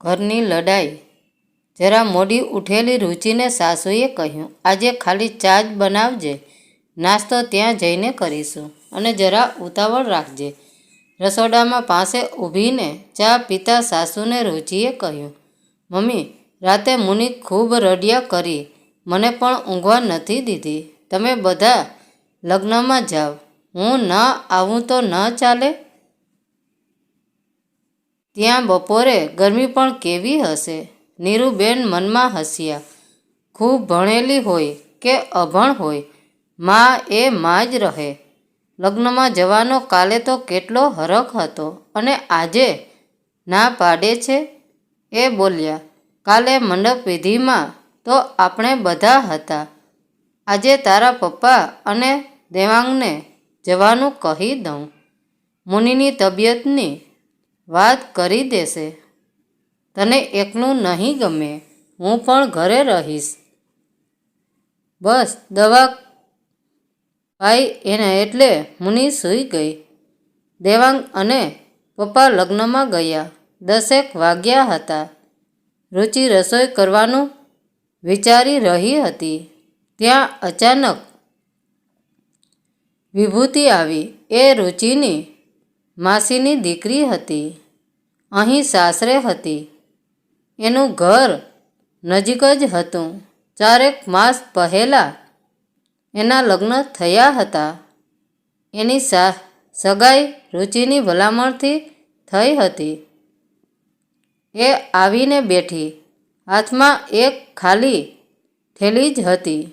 ઘરની લડાઈ. જરા મોડી ઉઠેલી રુચિને સાસુએ કહ્યું, આજે ખાલી ચા જ બનાવજે. નાસ્તો ત્યાં જઈને કરીશું અને જરા ઉતાવળ રાખજે. રસોડામાં પાસે ઊભીને ચા પીતા સાસુને રુચિએ કહ્યું, મમ્મી, રાતે મુનિ ખૂબ રડિયા કરી. મને પણ ઊંઘવા નથી દીધી. તમે બધા લગ્નમાં જાઓ. હું ન આવું તો ન ચાલે? ત્યાં બપોરે ગરમી પણ કેવી હશે? નીરુબેન મનમાં હસ્યા. ખૂબ ભણેલી હોય કે અભણ હોય, મા એ મા જ રહે. લગ્નમાં જવાનો કાલે તો કેટલો હરખ હતો અને આજે ના પાડે છે? એ બોલ્યા, કાલે મંડપ વિધિમાં તો આપણે બધા હતા. આજે તારા પપ્પા અને દેવાંગને જવાનું કહી દઉં. મુનિની તબિયતની વાત કરી દેશે. તને એકલું નહીં ગમે, હું પણ ઘરે રહીશ. બસ, દવા ભાઈ એને એટલે મુનિ સૂઈ ગઈ. દેવાંગ અને પપ્પા લગ્નમાં ગયા. દસેક વાગ્યા હતા. રુચિ રસોઈ કરવાનું વિચારી રહી હતી. ત્યાં અચાનક વિભૂતિ આવી. એ રુચિની માસીની દીકરી હતી, અહીં સાસરે હતી. એનું ઘર નજીક જ હતું. ચારેક માસ પહેલાં એના લગ્ન થયા હતા. એની સા, સગાઈ રુચિની ભલામણથી થઈ હતી. એ આવીને બેઠી, હાથમાં એક ખાલી થેલી જ હતી.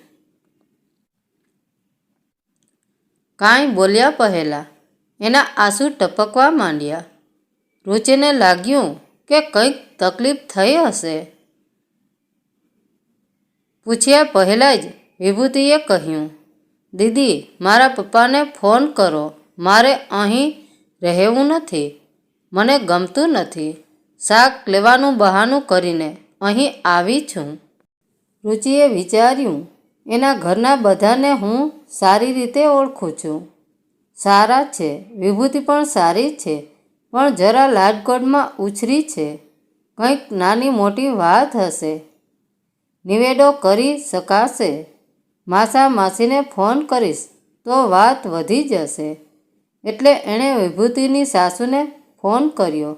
કાંઈ બોલ્યા પહેલાં એના આંસુ ટપકવા માંડ્યા. રુચિને લાગ્યું કે કંઈક તકલીફ થઈ હશે. પૂછ્યા પહેલાં જ વિભૂતિએ કહ્યું, દીદી, મારા પપ્પાને ફોન કરો. મારે અહીં રહેવું નથી. મને ગમતું નથી. શાક લેવાનું બહાનું કરીને અહીં આવી છું. રુચિએ વિચાર્યું, એના ઘરના બધાને હું સારી રીતે ઓળખું છું. સારા છે, વિભૂતિ પણ સારી છે, પણ જરા લાડકોડમાં ઉછરી છે. કંઈક નાની મોટી વાત હશે. નિવેડો કરી શકાશે. માસા માસીને ફોન કરીશ, તો વાત વધી જશે. એટલે એણે વિભૂતિની સાસુને ફોન કર્યો.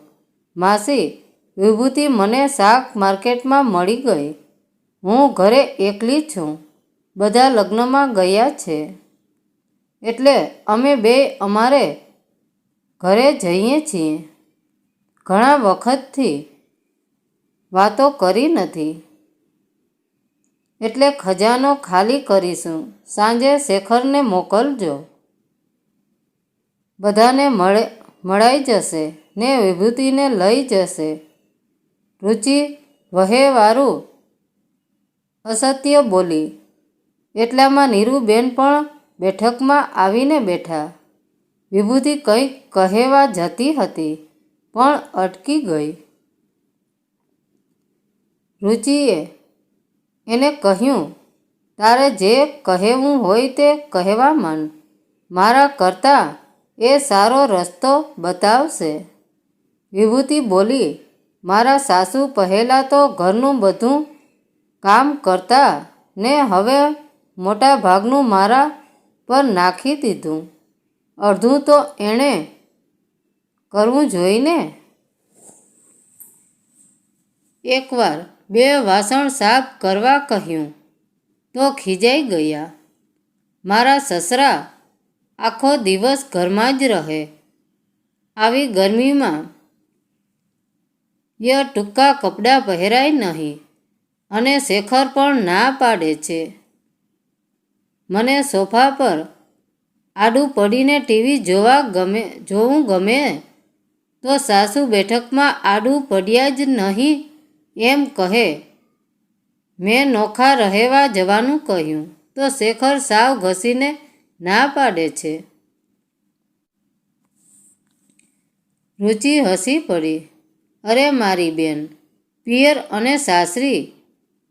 માસી, વિભૂતિ મને શાક માર્કેટમાં મળી ગઈ. હું ઘરે એકલી છું. બધા લગ્નમાં ગયા છે. એટલે અમે બે અમારે ઘરે જઈએ છીએ. ઘણા વખતથી વાતો કરી નથી. એટલે ખજાનો ખાલી કરીશું. સાંજે શેખરને મોકલજો. બધાને મળે, મળાઈ જશે ને વિભૂતિને લઈ જશે. રુચિ વહેવારું અસત્ય બોલી. એટલામાં નીરુબેન પણ બેઠકમાં આવીને બેઠા. વિભૂતિ કંઈક કહેવા જતી હતી, પણ અટકી ગઈ. રુચિએ એને કહ્યું, તારે જે કહેવું હોય તે કહેવા માંડ. મારા કરતાં એ સારો રસ્તો બતાવશે. વિભૂતિ બોલી, મારા સાસુ પહેલાં તો ઘરનું બધું કામ કરતા ને હવે મોટા ભાગનું મારા પર નાખી દીધું. અડધું તો એણે કરવું જોઈને એકવાર બે વાસણ સાફ કરવા કહ્યું, તો ખીજાઈ ગયા. મારા સસરા આખો દિવસ ઘરમાં જ રહે. આવી ગરમીમાં ય ટૂંકા કપડાં પહેરાય નહીં અને શેખર પણ ના પાડે છે. મને સોફા પર આડું પડીને ટીવી જોવા ગમે, જોવું ગમે? તો સાસુ બેઠકમાં આડું પડ્યા જ નહીં એમ કહે. મેં નોખા રહેવા જવાનું કહ્યું. તો શેખર સાવ ઘસીને ના પાડે છે. રુચિ હસી પડી. અરે મારી બેન, પિયર અને સાસરી,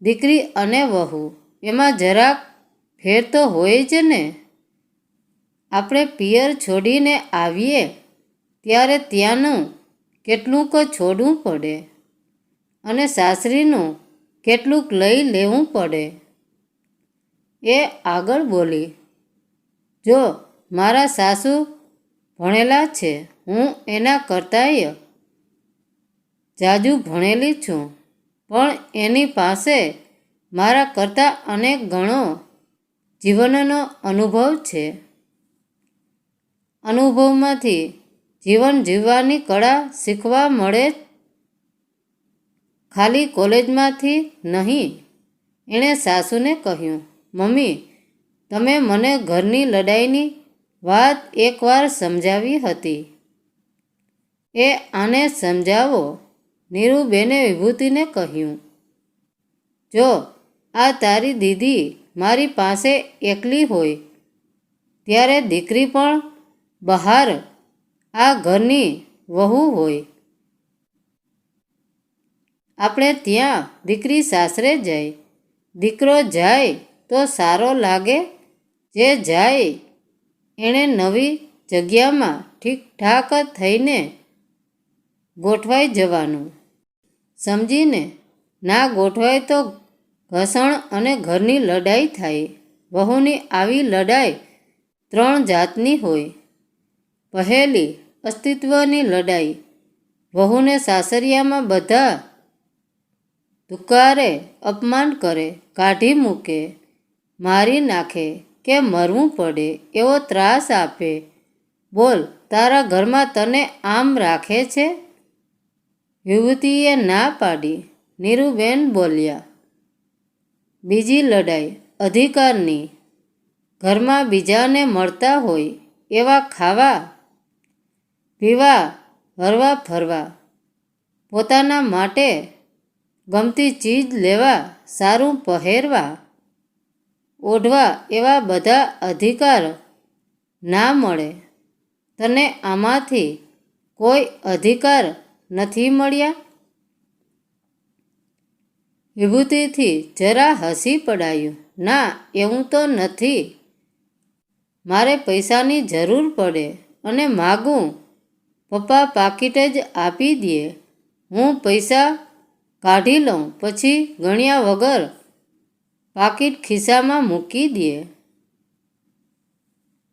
દીકરી અને વહુ, એમાં જરાક ફેર તો હોય જ ને. આપણે પિયર છોડીને આવીએ, ત્યારે ત્યાંનું કેટલુંક છોડવું પડે અને સાસરીનું કેટલુંક લઈ લેવું પડે. એ આગળ બોલી, જો મારા સાસુ ભણેલા છે, હું એના કરતાંય જાજુ ભણેલી છું, પણ એની પાસે મારા કરતાં અનેક ગણો જીવનનો અનુભવ છે. અનુભવમાંથી જીવન જીવવાની કળા શીખવા મળે ખાલી કોલેજમાંથી નહીં, એણે સાસુને કહ્યું, મમ્મી, તમે મને ઘરની લડાઈની વાત એકવાર સમજાવી હતી. એ આને સમજાવો. નીરુબેને વિભૂતિને કહ્યું, જો આ તારી દીદી મારી પાસે એકલી હોય, ત્યારે દીકરી પણ બહાર આ ઘરની વહુ હોય. આપણે ત્યાં દીકરી સાસરે જાય દીકરો જાય તો સારો લાગે, જે જાય એણે નવી જગ્યામાં ઠીકઠાક થઈને ગોઠવાઈ જવાનું. સમજીને ના ગોઠવાય તો ઘસણ અને ઘરની લડાઈ થાય. વહુની આવી લડાઈ ત્રણ જાતની હોય. પહેલી, અસ્તિત્વની લડાઈ. વહુને સાસરિયામાં બધા દુકારે અપમાન કરે, કાઢી મૂકે, મારી નાખે કે મરવું પડે એવો ત્રાસ આપે. બોલ, તારા ઘરમાં તને આમ રાખે છે? યુવતીએ ના પાડી. નીરુબેન બોલ્યા બીજી લડાઈ અધિકારની ઘરમાં બીજાને મળતા હોય એવા ખાવા, પીવા, હરવા, ફરવા, પોતાના માટે ગમતી ચીજ લેવા, સારું પહેરવા, ઓઢવા એવા બધા અધિકાર ના મળે. તને આમાંથી કોઈ અધિકાર નથી મળ્યા? વિભૂતિથી જરા હસી પડાયું, ના, એવું તો નથી. મારે પૈસાની જરૂર પડે અને માગું. પપ્પા પાકીટ જ આપી દે. હું પૈસા કાઢી લઉં, પછી ગણ્યા વગર પાકીટ ખિસ્સામાં મૂકી દે.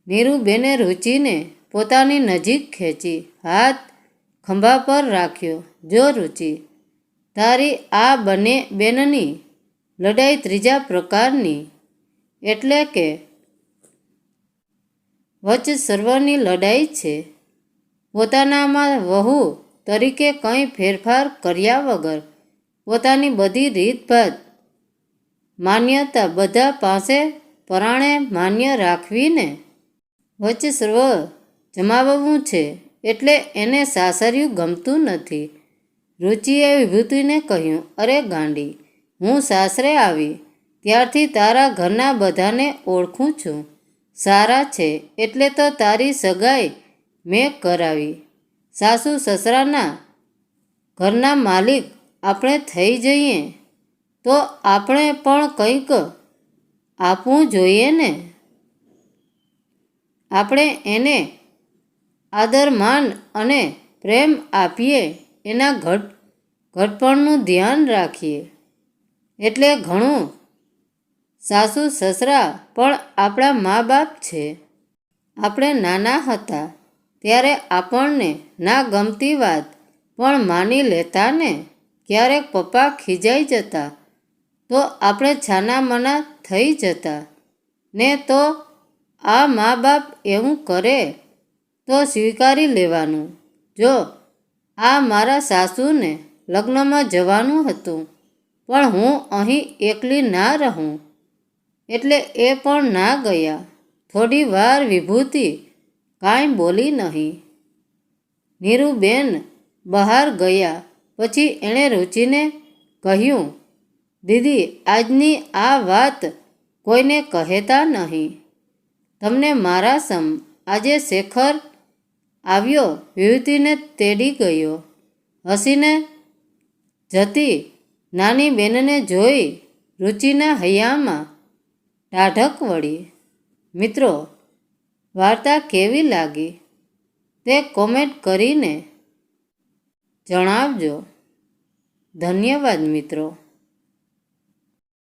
નીરુબેને રુચિને પોતાની નજીક ખેંચી, હાથ ખંભા પર રાખ્યો, જો રુચિ તારી આ બંને બેનની લડાઈ ત્રીજા પ્રકારની. એટલે કે વચ્ચ સર્વની લડાઈ છે. પોતાનામાં વહુ તરીકે કંઈ ફેરફાર કર્યા વગર પોતાની બધી રીતભાત, માન્યતા બધા પાસે પરાણે માન્ય રાખવીને વચ્ચ સર્વ જમાવવું છે. એટલે એને સાસરિયું ગમતું નથી. રુચિએ વિભૂતિને કહ્યું, અરે ગાંડી, હું સાસરે આવી, ત્યારથી તારા ઘરના બધાને ઓળખું છું. સારા છે, એટલે તો તારી સગાઈ મેં કરાવી. સાસુ સસરાના ઘરના માલિક આપણે થઈ જઈએ, તો આપણે પણ કંઈક આપવું જોઈએ ને? આપણે એને આદર માન અને પ્રેમ આપીએ, એના ઘટ ઘટપણનું ધ્યાન રાખીએ. એટલે ઘણું. સાસુ, સસરા પણ આપણા મા બાપ છે. આપણે નાના હતા ત્યારે આપણને ના ગમતી વાત, પણ માની લેતા ને? ક્યારેક પપ્પા ખીજાઈ જતા, તો આપણે છાના મના થઈ જતા. ને તો આ મા બાપ એવું કરે, તો સ્વીકારી લેવાનું. જો આ મારા સાસુને લગ્નમાં જવાનું હતું. પણ હું અહીં એકલી ના રહું. એટલે એ પણ ના ગયા. થોડી વાર વિભૂતિ કાંઈ બોલી નહીં. નીરુબેન બહાર ગયા. પછી એણે રુચિને કહ્યું, દીદી, આજની આ વાત કોઈને કહેતા નહીં. તમને મારા સમ આજે શેખર આવ્યો, વિભૂતિને તેડી ગયો. હસીને જતી નાની બેનને જોઈ રુચિના હૈયામાં ટાઢક વળી. મિત્રો, વાર્તા કેવી લાગી? તે કોમેન્ટ કરીને જણાવજો. ધન્યવાદ, મિત્રો.